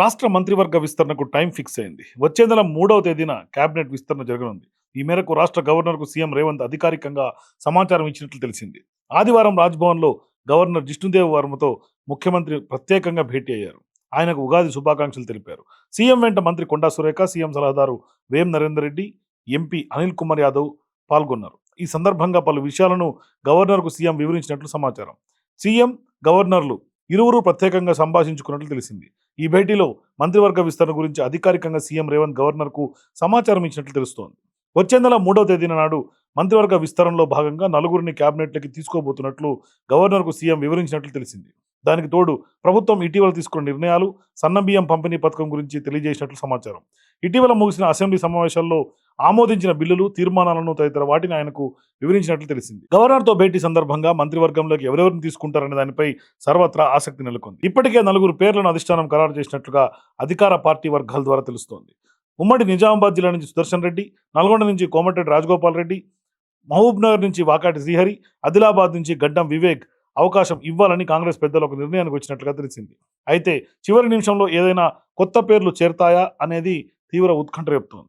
రాష్ట్ర మంత్రివర్గ విస్తరణకు టైం ఫిక్స్ అయింది. వచ్చే నెల మూడవ తేదీన కేబినెట్ విస్తరణ జరగనుంది. ఈ మేరకు రాష్ట్ర గవర్నర్కు సీఎం రేవంత్ అధికారికంగా సమాచారం ఇచ్చినట్లు తెలిసింది. ఆదివారం రాజ్భవన్లో గవర్నర్ జిష్ణుదేవ్ వర్మతో ముఖ్యమంత్రి ప్రత్యేకంగా భేటీ అయ్యారు. ఆయనకు ఉగాది శుభాకాంక్షలు తెలిపారు. సీఎం వెంట మంత్రి కొండా సురేఖ సీఎం సలహాదారు వేం నరేందర్ రెడ్డి ఎంపీ అనిల్ కుమార్ యాదవ్ పాల్గొన్నారు. ఈ సందర్భంగా పలు విషయాలను గవర్నర్కు సీఎం వివరించినట్లు సమాచారం. సీఎం గవర్నర్లు ఇరువురు ప్రత్యేకంగా సంభాషించుకున్నట్లు తెలిసింది. ఈ భేటీలో మంత్రివర్గ విస్తరణ గురించి అధికారికంగా సీఎం రేవంత్ గవర్నర్కు సమాచారం ఇచ్చినట్లు తెలుస్తోంది. వచ్చే నెల మూడవ తేదీన నాడు మంత్రివర్గ విస్తరణలో భాగంగా నలుగురిని క్యాబినెట్లోకి తీసుకోబోతున్నట్లు గవర్నర్కు సీఎం వివరించినట్లు తెలిసింది. దానికి తోడు ప్రభుత్వం ఇటీవల తీసుకున్న నిర్ణయాలు సన్నబియ్యం పంపిణీ పథకం గురించి తెలియజేసినట్లు సమాచారం. ఇటీవల ముగిసిన అసెంబ్లీ సమావేశాల్లో ఆమోదించిన బిల్లులు తీర్మానాలను తదితర వాటిని ఆయనకు వివరించినట్లు తెలిసింది. గవర్నర్తో భేటీ సందర్భంగా మంత్రివర్గంలోకి ఎవరెవరిని తీసుకుంటారనే దానిపై సర్వత్రా ఆసక్తి నెలకొంది. ఇప్పటికే నలుగురు పేర్లను అధిష్టానం ఖరారు చేసినట్లుగా అధికార పార్టీ వర్గాల ద్వారా తెలుస్తోంది. ఉమ్మడి నిజామాబాద్ జిల్లా నుంచి సుదర్శన్ రెడ్డి నల్గొండ నుంచి కోమటిరెడ్డి రాజగోపాల్ రెడ్డి మహబూబ్నగర్ నుంచి వాకాటి శ్రీహరి ఆదిలాబాద్ నుంచి గడ్డం వివేక్ అవకాశం ఇవ్వాలని కాంగ్రెస్ పెద్దలు ఒక నిర్ణయానికి వచ్చినట్లుగా తెలిసింది. అయితే చివరి నిమిషంలో ఏదైనా కొత్త పేర్లు చేరతాయా అనేది తీవ్ర ఉత్కంఠ రేపుతోంది.